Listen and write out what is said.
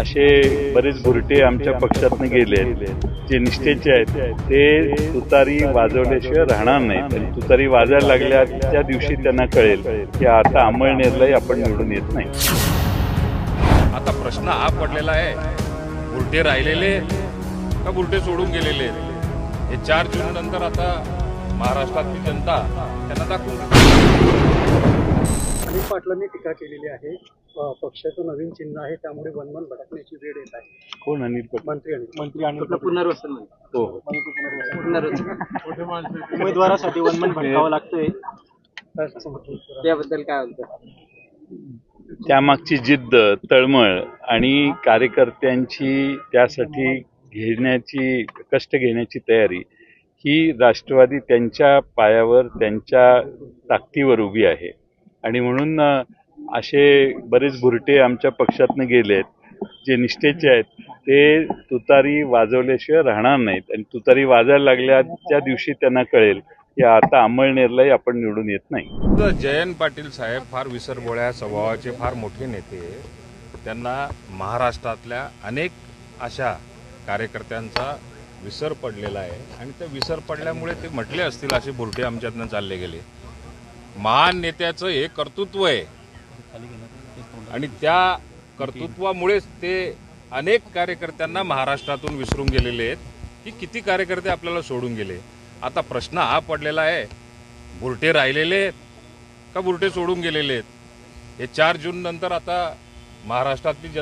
असे बरेच भुरटे आमच्या पक्षातनं गेले जे निष्ठेचे आहेत ते तुतारी वाजवल्याशिवाय राहणार आणि तुतारी वाजायला लागल्या त्या दिवशी त्यांना कळेल की आता अंमळनेरलाही आपण निवडून येत नाही. आता प्रश्न हा पडलेला आहे बुलटे राहिलेले का बुलटे सोडून गेलेले? हे चार जून नंतर आता महाराष्ट्रातली जनता त्यांना दाखवून पाटलांनी टीका केलेली आहे. पक्षाचं नवीन चिन्ह आहे त्यामुळे वनवन भटकण्याची वेळ येत आहे. कोण? अनिल पटेल. मंत्री आणि मंत्री आणि पुनर्वसन हो हो. उमेदवारासाठी वनमन भटकावं लागतंय. त्याबद्दल काय बोलतं त्यामागची जिद्द तळमळ आणि कार्यकर्त्यांची त्यासाठी घेण्याची कष्ट घेण्याची तयारी ही राष्ट्रवादी त्यांच्या पायावर त्यांच्या ताकदीवर उभी आहे. आणि म्हणून असे बरेच भुरटे आमच्या पक्षातनं गेले आहेत जे निष्ठेचे आहेत ते तुतारी वाजवल्याशिवाय राहणार नाहीत. आणि तुतारी वाजायला लागल्या त्या दिवशी त्यांना कळेल की आता अंमळनेरलाही आपण निवडून येत नाही. तर जयंत पाटील साहेब फार विसरबोळ्या स्वभावाचे फार मोठे नेते. त्यांना महाराष्ट्रातल्या अनेक अशा कार्यकर्त्यांचा विसर पडलेला आहे. आणि त्या विसर पडल्यामुळे ते म्हटले असतील असे भुरटे आमच्यातनं चालले गेले. महान नेत्याचं हे कर्तृत्व आहे. आणि त्या कर्तृत्वामुळेच ते अनेक कार्यकर्त्यांना महाराष्ट्रातून विसरून गेलेले आहेत की किती कार्यकर्ते आपल्याला सोडून गेले. आता प्रश्न हा पडलेला आहे बुरटे राहिलेले आहेत का बुरटे सोडून गेलेले आहेत? हे चार जून नंतर आता महाराष्ट्रातली जन